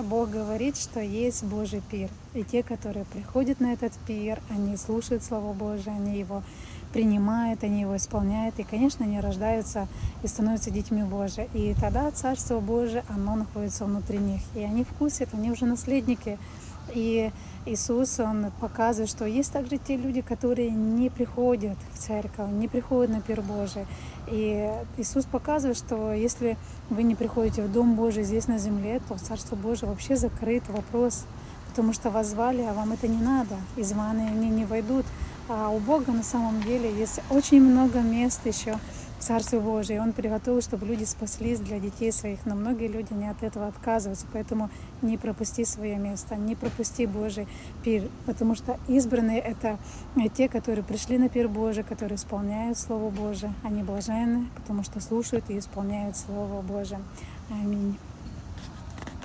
Бог говорит, что есть Божий пир. И те, которые приходят на этот пир, они слушают Слово Божие, они его принимают, они его исполняют, и, конечно, они рождаются и становятся детьми Божьими. И тогда Царство Божие, оно находится внутри них, и они вкусят, они уже наследники. И Иисус, Он показывает, что есть также те люди, которые не приходят в церковь, не приходят на пир Божий. И Иисус показывает, что если вы не приходите в Дом Божий здесь на земле, то Царство Божие вообще закрыт вопрос, потому что вас звали, а вам это не надо. И званые они не войдут. А у Бога на самом деле есть очень много мест еще Царстве Божие. Он приготовил, чтобы люди спаслись для детей своих. Но многие люди не от этого отказываются. Поэтому не пропусти свое место, не пропусти Божий пир. Потому что избранные — это те, которые пришли на пир Божий, которые исполняют Слово Божие. Они блаженны, потому что слушают и исполняют Слово Божие. Аминь.